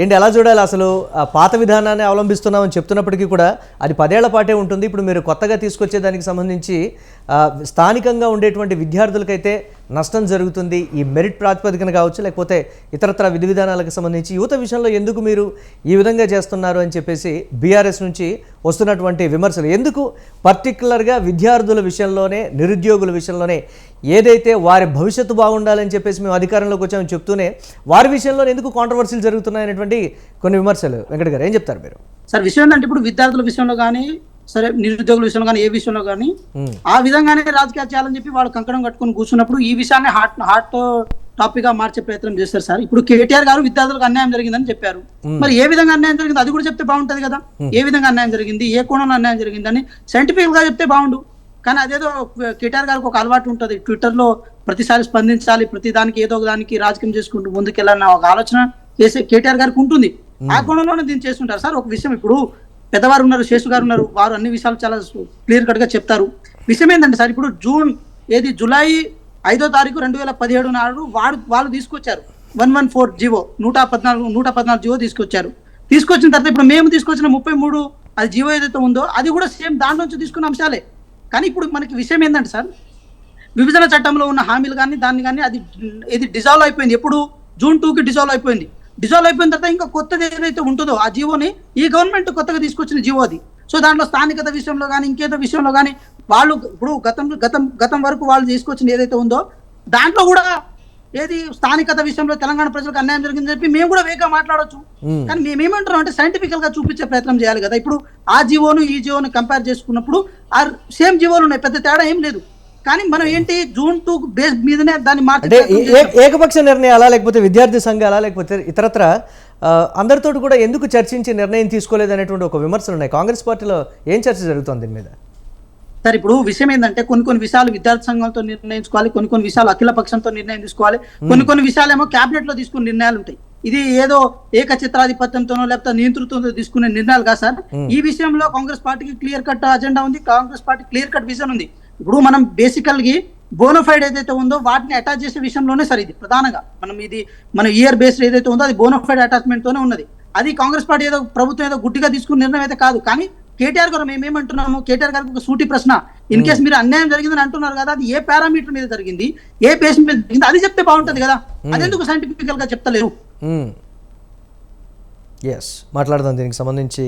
ఏంటి ఎలా చూడాలి అసలు? పాత విధానాన్ని అవలంబిస్తున్నామని చెప్తున్నప్పటికీ కూడా అది పదేళ్ళ పాటే ఉంటుంది. ఇప్పుడు మీరు కొత్తగా తీసుకొచ్చే దానికి సంబంధించి స్థానికంగా ఉండేటువంటి విద్యార్థులకైతే నష్టం జరుగుతుంది ఈ మెరిట్ ప్రాతిపదికన కావచ్చు లేకపోతే ఇతరత్ర విధి విధానాలకు సంబంధించి యువత విషయంలో ఎందుకు మీరు ఈ విధంగా చేస్తున్నారు అని చెప్పేసి బీఆర్ఎస్ నుంచి వస్తున్నటువంటి విమర్శలు. ఎందుకు? పర్టికులర్గా విద్యార్థుల విషయంలోనే నిరుద్యోగుల విషయంలోనే ఏదైతే వారి భవిష్యత్తు బాగుండాలని చెప్పేసి మేము అధికారంలోకి వచ్చామని చెప్తూనే వారి విషయంలో ఎందుకు కాంట్రవర్సీలు జరుగుతున్నాయనేటువంటి కొన్ని విమర్శలు. వెంకట గారు ఏం చెప్తారు మీరు? సార్ విషయం ఏంటంటే ఇప్పుడు విద్యార్థుల విషయంలో కానీ సరే నిరుద్యోగుల విషయంలో కానీ ఏ విషయంలో కానీ ఆ విధంగానే రాజకీయాలు చేయాలని చెప్పి వాళ్ళు కంకణం కట్టుకొని కూర్చున్నప్పుడు ఈ విషయాన్ని హాట్ హాట్ టాపిక్గా మార్చే ప్రయత్నం చేస్తారు సార్. ఇప్పుడు కేటీఆర్ గారు విద్యార్థులకు అన్యాయం జరిగిందని చెప్పారు. మరి ఏ విధంగా అన్యాయం జరిగింది? అది కూడా చెప్తే బాగుంటది కదా. ఏ విధంగా అన్యాయం జరిగింది? ఏ కోణంలో అన్యాయం జరిగిందని సైంటిఫిక్గా చెప్తే బాగుండు. కానీ అదేదో కేటీఆర్ గారికి ఒక అలవాటు ఉంటుంది. ట్విట్టర్లో ప్రతిసారి స్పందించాలి ప్రతి దానికి ఏదో ఒక దానికి రాజకీయం చేసుకుంటూ ముందుకెళ్ళాలన్న ఒక ఆలోచన చేసే కేటీఆర్ గారికి ఉంటుంది. ఆ కోణంలోనే దీన్ని చేస్తుంటారు సార్. ఒక విషయం ఇప్పుడు పెద్దవారు ఉన్నారు శేషు గారు ఉన్నారు వారు అన్ని విషయాలు చాలా క్లియర్ కట్గా చెప్తారు. విషయం ఏంటంటే సార్ ఇప్పుడు జూన్ ఏది జూలై ఐదో తారీఖు రెండు వేల పదిహేడు నాడు వాడు వాళ్ళు తీసుకొచ్చారు. వన్ వన్ ఫోర్ జీవో నూట పద్నాలుగు నూట పద్నాలుగు జీవో తీసుకొచ్చారు. తీసుకొచ్చిన తర్వాత ఇప్పుడు మేము తీసుకొచ్చిన ముప్పై మూడు అది జీవో ఏదైతే ఉందో అది కూడా సేమ్ దాంట్లో నుంచి తీసుకున్న అంశాలే. కానీ ఇప్పుడు మనకి విషయం ఏంటంటే సార్ విభజన చట్టంలో ఉన్న హామీలు కానీ దాన్ని కానీ అది ఇది డిజాల్వ్ అయిపోయింది. ఎప్పుడు? జూన్ టూకి డిజాల్వ్ అయిపోయింది. డిజాల్వ్ అయిపోయిన తర్వాత ఇంకా కొత్తది ఏదైతే ఉంటుందో ఆ జీవోని ఈ గవర్నమెంట్ కొత్తగా తీసుకొచ్చిన జీవో అది. సో దాంట్లో స్థానికత విషయంలో కానీ ఇంకేదో విషయంలో కానీ వాళ్ళు ఇప్పుడు గతం గతం గతం వరకు వాళ్ళు తీసుకొచ్చిన ఏదైతే ఉందో దాంట్లో కూడా ఏది స్థానికత విషయంలో తెలంగాణ ప్రజలకు అన్యాయం జరిగిందని చెప్పి మేము కూడా వేగంగా మాట్లాడొచ్చు. ఉమ్. కానీ మేము ఏమంటున్నాం అంటే సైంటిఫికల్గా చూపించే ప్రయత్నం చేయాలి కదా. ఇప్పుడు ఆ జీవోను ఈ జీవోను కంపేర్ చేసుకున్నప్పుడు ఆ సేమ్ జీవోలు ఉన్నాయి. పెద్ద తేడా ఏం లేదు. కానీ మనం ఏంటి జూన్ టూ బేస్ మీదనే దాన్ని మార్చే ఏకపక్ష నిర్ణయాలా లేకపోతే విద్యార్థి సంఘాలా లేకపోతే ఇతరత్ర? అందరితో కూడా ఎందుకు చర్చించి నిర్ణయం తీసుకోలేదు అనేటువంటి ఒక విమర్శలు ఉన్నాయి. కాంగ్రెస్ పార్టీలో ఏం చర్చ జరుగుతోంది దీని మీద? సార్ ఇప్పుడు విషయం ఏంటంటే కొన్ని కొన్ని విషయాలు విద్యార్థి సంఘంతో నిర్ణయించుకోవాలి కొన్ని కొన్ని విషయాలు అఖిల పక్షంతో నిర్ణయం తీసుకోవాలి కొన్ని కొన్ని విషయాలు ఏమో కేబినెట్లో తీసుకునే నిర్ణయాలు ఉంటాయి. ఇది ఏదో ఏక చిత్రాధిపత్యంతోనో లేకపోతే నియంతృత్వంతో తీసుకునే నిర్ణయాలు కాదు సార్. ఈ విషయంలో కాంగ్రెస్ పార్టీకి క్లియర్ కట్ అజెండా ఉంది Congress party clear cut vision ఉంది. ఇప్పుడు మనం బేసికల్గా బోనోఫైడ్ ఏదైతే ఉందో వాటిని అటాచ్ చేసే విషయంలోనే సార్ ఇది ప్రధానంగా. మనం ఇది మన ఇయర్ బేస్డ్ ఏదైతే ఉందో అది బోనోఫైడ్ అటాచ్మెంట్ తోనే ఉన్నది. అది కాంగ్రెస్ పార్టీ ఏదో ప్రభుత్వం ఏదో గుడ్డిగా తీసుకున్న నిర్ణయం అయితే కాదు. కానీ కేటీఆర్ గారు మేము ఏమంటున్నాము? కేటీఆర్ గారికి ఒక సూటి ప్రశ్న. ఇన్ కేసు మీరు అన్యాయం జరిగిందని అంటున్నారు కదా అది ఏ పారామీటర్ మీద జరిగింది? ఏ పేస్ మీద జరిగింది? అది చెప్తే బాగుంటది కదా. అదెందుకు సైంటిఫికల్గా చెప్తలేరు? ఎస్ మాట్లాడదాం దీనికి సంబంధించి